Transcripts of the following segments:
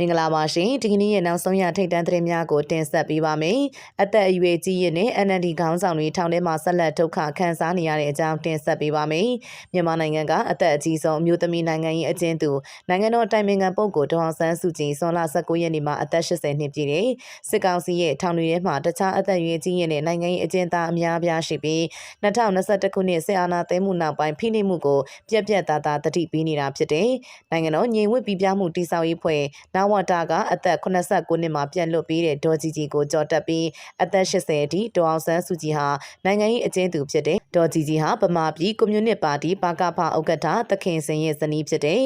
မင်္ဂလာပါရှင်ဒီကနေ့ရဲ့နောက်ဆုံးရထိတ်တန့်သတင်းများကိုတင်ဆက်ပေးပါမယ်အသက်အရွယ်ကြီးရင့်နဲ့ NLD ခေါင်းဆောင်တွေထောင်ထဲမှာဆက်လက်ဒုက္ခခံစားနေရတဲ့အကြောင်းတင်ဆက်ပေးပါမယ်မြန်မာနိုင်ငံကအသက်အကြီးဆုံးအမျိုးသမီးနိုင်ငံရေးအကျဉ်းသူနိုင်ငံတော်တိုင်ပင်ခံပုဂ္ဂိုလ်ဒေါအောင်ဆန်းစုကြည်ဇွန်လ19ရက်နေ့မှာအသက်80နှစ်ပြည့်တဲ့စစ်ကောင်စီရဲ့ထောင်တွေထဲမှာတခြားအသက်အရွယ်ကြီးရင့်တဲ့နိုင်ငံရေးအကျဉ်းသားအများအပြားရှိပြီး2021ခုနှစ်စစ်အာဏာသိမ်းမှုနောက်ပိုင်းဖိနှိပ်မှုကိုပြက်ပြက်သားသားတတိပေးနေတာဖြစ်တဲ့နိုင်ငံတော်ညီဝတ်ပြည်ပြမှုတိစောက်ရေးဖွဲ့နဝတာကအသက်89နှစ်မှာပြန်လွတ်ပြီးတဲ့ဒေါ်ကြီးကြီးကိုကြော်တက်ပြီးအသက်80အထိဒေါအောင်ဆန်းစုကြည်ဟာနိုင်ငံရေးအကျဉ်းသူဖြစ်တဲ့ဒေါ်ကြီးကြီးဟာဗမာပြည်ကွန်မြူနစ်ပါတီပါကဖဥက္ကဋ္ဌသခင်စင်ရဲ့ဇနီးဖြစ်တဲ့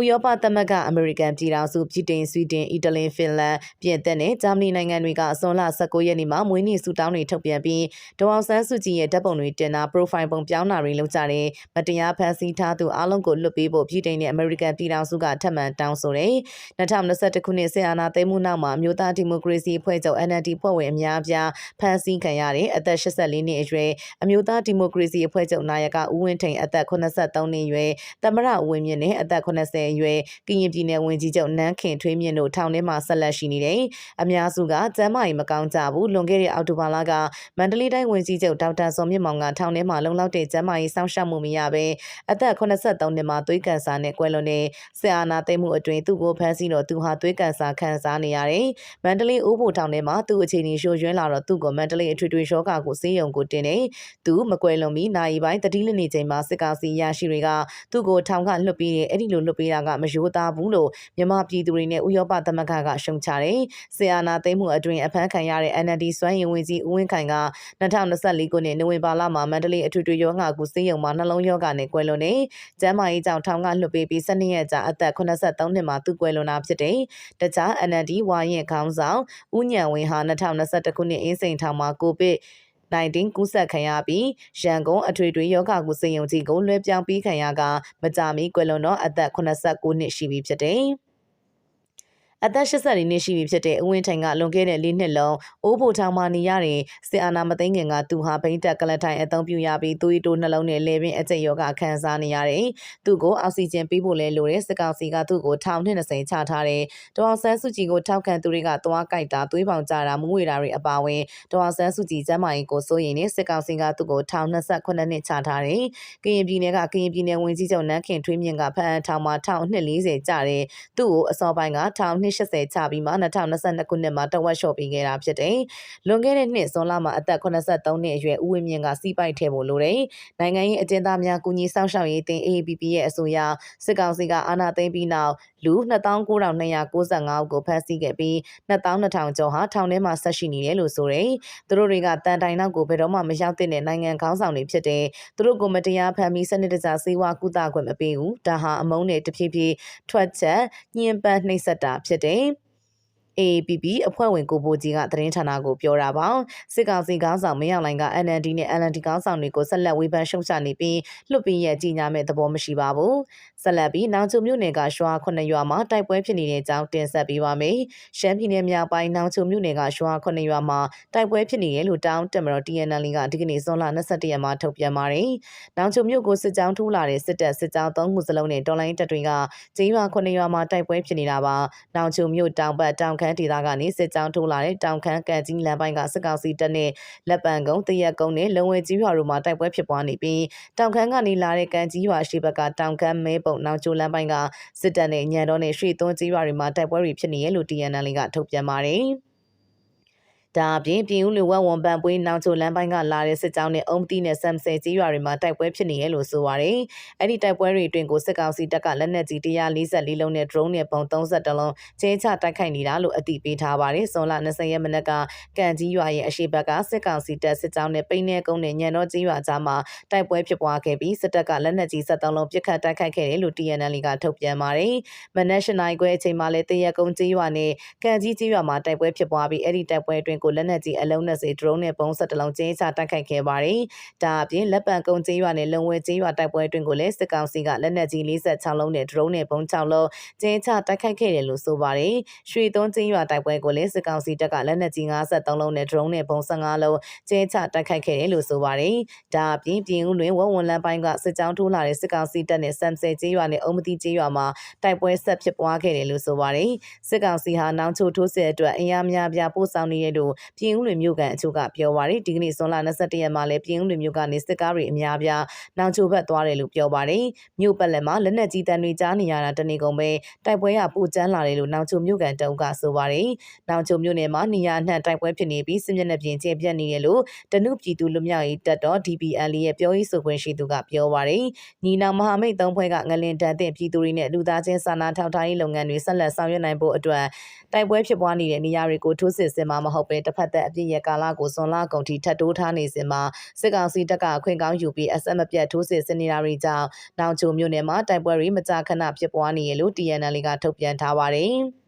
ဥရောပသမဂ္ဂအမေရိကန်ပြည်ထောင်စုပြည်တင်ဆွီဒင်အီတလီဖင်လန်ပြင်သစ်နဲ့ဂျာမနီနိုင်ငံတွေကအစွန်လ19ရက်နေ့မှာမွေးနေ့ဆုတောင်းတွေထုတ်ပြန်ပြီးဒေါအောင်ဆန်းစုကြည်ရဲ့ဓာတ်ပုံတွေတင်တာ profile ပုံပြောင်းတာတွေလုပ်ကြတယ်မတရားဖန်ဆီးထားသူအလုံးကိုလွတ်ပေးဖို့ပြည်တင်နဲ့အမေရိကန်ပြည်ထောင်စုကထပ်မံတောင်းဆိုတယ်2021ခုနှစ်ဆီအာနာသိမ်းမှုနောက်မှာမြို့သားဒီမိုကရေစီအဖွဲ့ချုပ် NLD ဖွဲ့ဝင်အများအပြားဖမ်းဆီးခံရတဲ့အသက်84နှစ်အရွယ်အမျိုးသားဒီမိုကရေစီအဖွဲ့ချုပ်နာယကဦးဝင်းထိန်အသက်83နှစ်အရွယ်သမရဦးဝင်းမြင့်နဲ့အသက်80အရွယ်ကရင်ပြည်နယ်ဝန်ကြီးချုပ်နန်းခင်ထွေးမြင့်တို့ထောင်ထဲမှာဆက်လက်ရှိနေတယ်။အများစုကကျမ်းမာရေးမကောင်းကြဘူး။လွန်ခဲ့တဲ့အောက်တိုဘာလကမန္တလေးတိုင်းဝန်ကြီးချုပ်ဒေါက်တာစောမြင့်မောင်ကထောင်ထဲမှာလုံလောက်တဲ့ကျမ်းမာရေးစောင့်ရှောက်မှုမရဘဲအသက်83နှစ်မှာသွေးကန်ဆာနဲ့ကွယ်လွန်တဲ့ဆရာနာသိမ်းမှုအတွင်းသူ့ကိုဖမ်းဆီးတော့သူဟာသွေးကန်ဆာခံစားနေရတယ်။မန္တလေးအိုးဖို့ထောင်ထဲမှာသူ့အခြေအနေရှိုးရွှင်းလာတော့သူ့ကိုမန္တလေးအထွေထွေရှောကာကိုစေးရုံကိုတင်နေသူမကွယ်လွန်မီနိုင်ပိုင်းတတိလနေချိန်မှာစစ်ကောင်စီရရှိတွေကသူ့ကိုထောင်ကလွတ်ပြီးတယ်အဲ့ဒီလိုလွတ်ပေးတာကမရိုးသားဘူးလို့မြန်မာပြည်သူတွေနဲ့ဥရောပသမဂ္ဂကရှုံချတယ်။ဆီယာနာသိမ်းမှုအတွင်အဖမ်းခံရတဲ့ NLD စွမ်းရည်ဝင်ကြီးဦးဝင်းခိုင်က2024ခုနှစ်နိုဝင်ဘာလမှာမန္တလေးအထွေထွေရောဂါကူစေးရုံမှာနှလုံးရောဂါနဲ့ကွယ်လွန်နေကျမ်းမာရေးကြောင့်ထောင်ကလွတ်ပေးပြီး12ရက်ကြာအသက်83နှစ်မှာသူကွယ်လွန်တာဖြစ်တယ်။တခြား NLD ဝါရင်ခေါင်းဆောင်ဦးညံဝင်းဟာ2021ခုနှစ်အင်းစိန်ထောင်မှာကိုဗစ် 19ကူးစက်ခံရပြီးရန်ကုန်အထွေထွေယောဂကုစေယုံကြီးကိုလွှဲပြောင်းပြီးခံရကမကြာမီကွယ်လွန်တော့အသက်89နှစ်ရှိပြီဖြစ်တယ်။ အသက်84နှစ်ရှိပြီဖြစ်တဲ့ဦးဝင်းထိုင်ကလွန်ခဲ့တဲ့၄နှစ်လုံးအိုးဖို့ထောင်မှနေရတဲ့စစ်အာဏာမသိမ်းခင်ကသူဟာဘိန်းတက်ကလထိုင်အသုံးပြုရပြီးသွေးတိုးနှလုံးနဲ့လေပင်အကျိတ်ယောဂခံစားနေရတယ်။သူ့ကိုအောက်ဆီဂျင်ပေးဖို့လဲလိုတဲ့စစ်ကောင်စီကသူ့ကိုထောင်နှစ်20ချထားတယ်။ဒေါအောင်ဆန်းစုကြည်ကိုထောက်ခံသူတွေကသွားကြိုက်တာသွေးပေါင်ကြတာမူးဝေတာတွေအပါအဝင်ဒေါအောင်ဆန်းစုကြည်ကျမ်းမာရေးကိုစိုးရိမ်နေစစ်ကောင်စီကသူ့ကိုထောင်28နှစ်ချထားတယ်။ကရင်ပြည်နယ်ကကရင်ပြည်နယ်ဝန်ကြီးချုပ်နန်းခင်ထွေးမြင့်ကဖအံထောင်မှာထောင်နှစ်40ကျတယ်။သူ့ကိုအစောပိုင်းကထောင်280ချပြီးမှ2022ခုနှစ်မှာတဝက်လျှော့ပေးခဲ့တာဖြစ်တယ်။လွန်ခဲ့တဲ့နှစ်ဇွန်လမှာအသက်83နှစ်အရွယ်ဦးဝင်းမြင့်ကစီးပိုက်ထဲဖို့လိုတယ်။နိုင်ငံရေးအကျဉ်းသားများကူညီဆောင်ရှောက်ရေးအသင်း AAPP ရဲ့အဆိုအရစစ်ကောင်စီကအာဏာသိမ်းပြီးနောက် လူ29,295ဦးကိုဖမ်းဆီးခဲ့ပြီး22,000ကျော်ဟာထောင်ထဲမှာဆက်ရှိနေတယ်လို့ဆိုတယ်။သူတို့တွေကတန်တိုင်နောက်ကိုဘယ်တော့မှမရောက်တဲ့နိုင်ငံခေါင်းဆောင်တွေဖြစ်တယ်။သူတို့ကိုမတရားဖမ်းပြီးစနစ်တကျစေဝါကုသခွင့်မပေးဘူး။ဒါဟာအမုန်းနဲ့တဖြည်းဖြည်းထွက်ချက်ညှဉ်းပန်းနှိပ်စက်တာဖြစ်တယ်။ AAPP အဖွဲ့ဝင်ကိုဘိုကြီးကသတင်းဌာနကိုပြောတာပါစစ်ကောင်စီခေါင်းဆောင်မင်းအောင်လှိုင်က NLD နဲ့ NLD ခေါင်းဆောင်တွေကိုဆက်လက်ဝေဖန်ရှုံချနေပြီးလွတ်ပြီးရဲ့ကြီးညာမဲ့သဘောမရှိပါဘူး ဆက်လက်ပြီးနောင်ချုံမြို့နယ်ကရွှာခုနှစ်ရွာမှာတိုက်ပွဲဖြစ်နေတဲ့အကြောင်းတင်ဆက်ပေးပါမယ်ရှမ်းပြည်နယ်မြောက်ပိုင်းနောင်ချုံမြို့နယ်ကရွှာခုနှစ်ရွာမှာတိုက်ပွဲဖြစ်နေတယ်လို့တောင်းတက်မတော် TNL ကဒီကနေ့ဇွန်လ22ရက်မှာထုတ်ပြန်ပါတယ်နောင်ချုံမြို့ကိုစစ်ကြောင်းထိုးလာတဲ့စစ်တပ်စစ်ကြောင်းသုံးခုစလုံးနဲ့တော်လိုင်းတပ်တွေကကျင်းရွာခုနှစ်ရွာမှာတိုက်ပွဲဖြစ်နေတာပါနောင်ချုံမြို့တောင်ဘက်တောင်ခမ်းဒေသကနေစစ်ကြောင်းထိုးလာတဲ့တောင်ခမ်းကန်ကြီးလမ်းပိုင်းကစစ်ကောင်စီတပ်နဲ့လက်ပံကုန်းတရက်ကုန်းနဲ့လုံဝဲကြီးရွာတို့မှာတိုက်ပွဲဖြစ်ပွားနေပြီးတောင်ခမ်းကနေလာတဲ့ကန်ကြီးရွာရှိဘက်ကတောင်ခမ်းမဲပုံနောင်ချိုလမ်းပိုင်းကစစ်တပ်နဲ့ညံတော်နဲ့ရွှေသွန်းကြီးရွာတွေမှာတိုက်ပွဲတွေဖြစ်နေရလို့ TNL ကထုတ်ပြန်ပါတယ်။ ဒါအပြင်ပြည်ဦးလူဝက်ဝန်ပန်ပွေးနောင်ချိုလမ်းပိုင်းကလာတဲ့စစ်ကြောင်းနဲ့အုံတီနဲ့ဆမ်ဆယ်ကြီးရွာတွေမှာတိုက်ပွဲဖြစ်နေရလို့ဆိုပါတယ်။အဲ့ဒီတိုက်ပွဲတွေအတွင်းကိုစစ်ကောင်စီတပ်ကလက်နက်ကြီး144လုံးနဲ့ drone နဲ့ပုံ32လုံးကျဲချတိုက်ခိုက်နေတာလို့အသိပေးထားပါတယ်။ဇွန်လ20ရက်မနက်ကကန်ကြီးရွာရဲ့အရှိဘက်ကစစ်ကောင်စီတပ်စစ်ကြောင်းနဲ့ပိန်းနေကုန်းနဲ့ညံတော်ကြီးရွာကြားမှာတိုက်ပွဲဖြစ်ပွားခဲ့ပြီးစစ်တပ်ကလက်နက်ကြီး73လုံးပစ်ခတ်တိုက်ခိုက်ခဲ့တယ်လို့ TNL ကထုတ်ပြန်ပါတယ်။မနက်၈နာရီခွဲအချိန်မှာလည်းတရက်ကုန်းကြီးရွာနဲ့ကန်ကြီးကြီးရွာမှာတိုက်ပွဲဖြစ်ပွားပြီးအဲ့ဒီတိုက်ပွဲအတွင်းကိုလက်နက်ကြီးအလုံး20ဒရုန်းနဲ့ပုံစက်တလုံးကျင်းချတိုက်ခိုက်ခဲ့ပါတယ်။ဒါအပြင်လက်ပံကုန်းကျေးရွာနဲ့လုံဝဲကျေးရွာတိုက်ပွဲအတွင်းကိုလည်းစစ်ကောင်စီကလက်နက်ကြီး46လုံးနဲ့ဒရုန်းနဲ့ပုံ6လုံးကျင်းချတိုက်ခိုက်ခဲ့တယ်လို့ဆိုပါတယ်။ရွှေသွန်းကျေးရွာတိုက်ပွဲကိုလည်းစစ်ကောင်စီတပ်ကလက်နက်ကြီး53လုံးနဲ့ဒရုန်းနဲ့ပုံ15လုံးကျင်းချတိုက်ခိုက်ခဲ့တယ်လို့ဆိုပါတယ်။ဒါအပြင်ပြင်ဦးလွင်ဝဝွန်လန်းပိုင်းကစစ်ကြောင်းထိုးလာတဲ့စစ်ကောင်စီတပ်နဲ့စမ်ဆယ်ကျေးရွာနဲ့အုံမတိကျေးရွာမှာတိုက်ပွဲဆက်ဖြစ်ပွားခဲ့တယ်လို့ဆိုပါတယ်။စစ်ကောင်စီဟာနောင်ချိုထိုးစစ်အတွက်အင်အားများပြားပို့ဆောင်နေရလို့ပြင်ဦးလွင်မြို့ကန်အချို့ကပြောပါတယ်ဒီကနေ့ဇွန်လ22ရက်မှာလည်းပြင်ဦးလွင်မြို့ကနေစစ်ကားတွေအများပြားနောင်ချိုဘက်သွားတယ်လို့ပြောပါတယ်။မြို့ပတ်လက်မှာလက်နက်ကြီးတန်းတွေကြားနေရတာတနေကုန်ပဲတိုက်ပွဲကပိုကျန်းလာတယ်လို့နောင်ချိုမြို့ကန်တုံးကဆိုပါတယ်။နောင်ချိုမြို့နယ်မှာနေရာအနှံ့တိုက်ပွဲဖြစ်နေပြီးစစ်မျက်နှာပြင်ကျပြတ်နေတယ်လို့တနုပြည်သူလူမျိုးရေးတပ်တော် DPL ရဲ့ပြောရေးဆိုခွင့်ရှိသူကပြောပါတယ်။ညီနောင်မဟာမိတ်သုံးဖွဲ့ကငလင်တန်တဲ့ပြည်သူတွေနဲ့လူသားချင်းစာနာထောက်ထားရေးလုပ်ငန်းတွေဆက်လက်ဆောင်ရွက်နိုင်ဖို့အတွက်တိုက်ပွဲဖြစ်ပွားနေတဲ့နေရာတွေကိုထိုးစစ်ဆင်မှာမဟုတ်ပဲတစ်ဖက်သက်အပြစ်ရကာလကိုဇွန်လကုန်ထိထပ်တိုးထားနေစဉ်မှာစစ်ကောင်စီတပ်ကအခွင့်ကောင်းယူပြီးအဆက်မပြတ်ထိုးစစ်ဆင်နေတာတွေကြောင့်နောင်ချိုမြို့နယ်မှာတိုက်ပွဲတွေမကြာခဏဖြစ်ပွားနေရလို့ TNL ကထုတ်ပြန်ထားပါတယ်။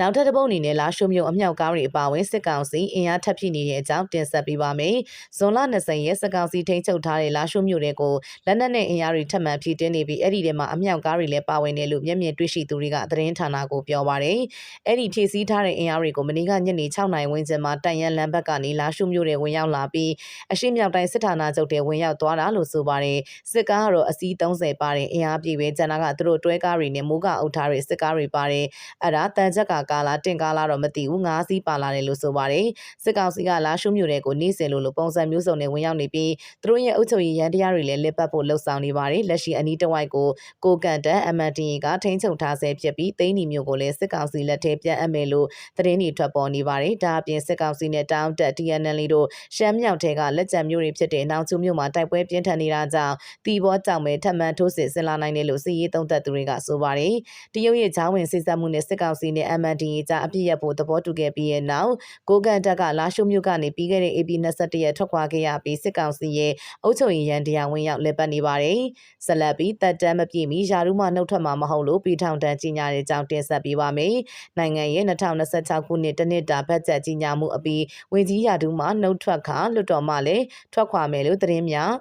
နောက်ထပ်တစ်ပုတ်အနေနဲ့လာရှုမြို့အမြောက်ကားတွေအပါအဝင်စစ်ကောင်စီအင်အားထပ်ပြည့်နေတဲ့အကြောင်းတင်ဆက်ပေးပါမယ်။ဇွန်လ20ရက်စစ်ကောင်စီထိန်းချုပ်ထားတဲ့လာရှုမြို့တွေကိုလက်နက်နဲ့အင်အားတွေထပ်မံဖြည့်တင်းနေပြီးအဲ့ဒီထဲမှာအမြောက်ကားတွေလည်းပါဝင်တယ်လို့မျက်မြင်တွေ့ရှိသူတွေကသတင်းဌာနကိုပြောပါရယ်။အဲ့ဒီဖြည့်ဆည်းထားတဲ့အင်အားတွေကိုမနေ့ကညနေ6နာရီဝန်းကျင်မှာတန်ရန်လမ်းဘက်ကနေလာရှုမြို့တွေဝင်ရောက်လာပြီးအရှိမြောက်တိုင်းစစ်ဌာနချုပ်တွေဝင်ရောက်သွားတာလို့ဆိုပါရယ်။စစ်ကားကတော့အစီး30ပါတဲ့အင်အားပြည့်ပဲကျန်တာကသူတို့တွဲကားတွေနဲ့မိုးကအုပ်ထားတဲ့စစ်ကားတွေပါတယ်။အဲ့ဒါတန်ချက်ကကာလာတင့်ကားလာတော့မသိဘူးငါးစီးပါလာတယ်လို့ဆိုပါတယ်စစ်ကောင်စီကလာရှုမြို့တွေကိုနေစင်လို့လို့ပုံစံမျိုးစုံနဲ့ဝင်ရောက်နေပြီးသူတို့ရဲ့အုပ်ချုပ်ရေးရန်တရားတွေလည်းလက်ပတ်ဖို့လှုံ့ဆော်နေပါတယ်လက်ရှိအနီးတစ်ဝိုက်ကိုကိုကန်တန် MNDA ကထိန်းချုပ်ထားဆဲဖြစ်ပြီးသိန်းနီမျိုးကိုလည်းစစ်ကောင်စီလက်ထဲပြန်အပ်မယ်လို့သတင်းတွေထွက်ပေါ်နေပါတယ်ဒါအပြင်စစ်ကောင်စီနဲ့တောင်းတက် TNL တို့ရှမ်းမြောက်ထဲကလက်ကျန်မျိုးတွေဖြစ်တဲ့နောင်ချုံမျိုးမှာတိုက်ပွဲပြင်းထန်နေတာကြောင့်တီဘောကြောင့်ပဲထပ်မံထိုးစစ်ဆင်လာနိုင်တယ်လို့စစ်ရေးသုံးသပ်သူတွေကဆိုပါတယ်တရုတ်ရဲ့ဂျောင်းဝင်စစ်ဆက်မှုနဲ့စစ်ကောင်စီနဲ့ MNDA ကြားအပြစ်ရဖို့သဘောတူခဲ့ပြီးရဲ့နောက်ကိုကန်တက်ကလာရှုမြို့ကနေပြီးခဲ့တဲ့ AP 22ရက်ထွက်ခွာခဲ့ရပြီးစစ်ကောင်စီရဲ့အုပ်ချုပ်ရေးရန်တရားဝင်ရောက်လက်ပတ်နေပါတယ်။ဆက်လက်ပြီးတပ်တမ်းမပြည့်မီယာရုမှနှုတ်ထွက်မှာမဟုတ်လို့ပြည်ထောင်တန်းကြီးညာတဲ့အကြောင်းတင်ဆက်ပေးပါမယ်။နိုင်ငံရဲ့2026ခုနှစ်တနှစ်တာဘတ်ဂျက်ကြီးညာမှုအပြီးဝင်ကြီးယာရုမှနှုတ်ထွက်ခါလွတ်တော်မှလည်းထွက်ခွာမယ်လို့သတင်းများ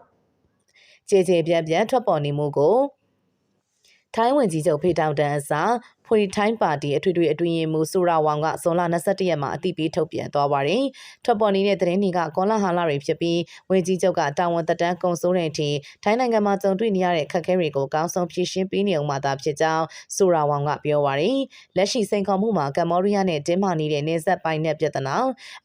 ကြေကြေပြန့်ပြန့်ထွက်ပေါ်နေမှုကိုထိုင်းဝင်ကြီးချုပ်ဖေတောင်တန်းအစား ဖွေထိုင်းပါတီအထွေထွေအတွင်းရင်မူဆိုရာဝမ်ကဇွန်လ22ရက်မှာအသိပေးထုတ်ပြန်သွားပါတယ်။ထွက်ပေါ်နေတဲ့သတင်းတွေကကောလာဟာလာတွေဖြစ်ပြီးဝင်ကြီးချုပ်ကတာဝန်သက်တမ်းကုန်စိုးတဲ့အထိထိုင်းနိုင်ငံမှာကြုံတွေ့နေရတဲ့ခက်ခဲတွေကိုကောင်းဆုံးဖြေရှင်းပေးနေအောင်မှသာဖြစ်ကြောင်းဆိုရာဝမ်ကပြောပါတယ်။လက်ရှိစိန်ခေါ်မှုမှာကမ္ဘောဒီးယားနဲ့တင်းမာနေတဲ့နေဆက်ပိုင်းနဲ့ပြဿနာ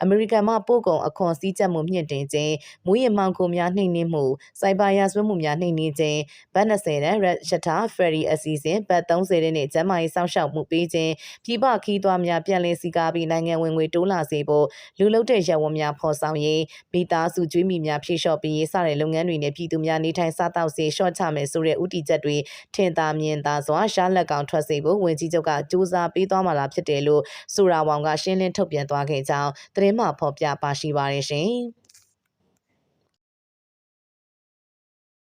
အမေရိကန်မှပို့ကုန်အခွန်စည်းကြပ်မှုမြင့်တင်ခြင်းမူရမှောင်ကုန်များနှိမ်နင်းမှုစိုက်ဘာရာဇဝတ်မှုများနှိမ်နင်းခြင်းဘတ်20နဲ့ရက်ရှတာဖယ်ရီအစီအစဉ်ဘတ်30နဲ့ကျန်းမာရေးစောင့်ရှောက်မှုပေးခြင်းပြည်ပခီးသွားများပြန်လည်စီကားပြီးနိုင်ငံဝင်ငွေတိုးလာစေဖို့လူလုတဲ့ရဝန်းများဖော်ဆောင်ရေးမိသားစုကျွေးမိများဖြည့်လျှော့ပေးရေးစတဲ့လုပ်ငန်းတွေနဲ့ပြည်သူများနေထိုင်စားသောက်စေလျှော့ချမယ်ဆိုတဲ့ဥတီချက်တွေထင်သာမြင်သာစွာရှားလက်ကောင်ထွက်စေဖို့ဝင်ကြီးချုပ်ကစူးစမ်းပေးသွားမှာလားဖြစ်တယ်လို့ဆိုရာဝေါင်ကရှင်းလင်းထုတ်ပြန်သွားခဲ့ကြောင်းသတင်းမှဖော်ပြပါရှိပါရရှင်။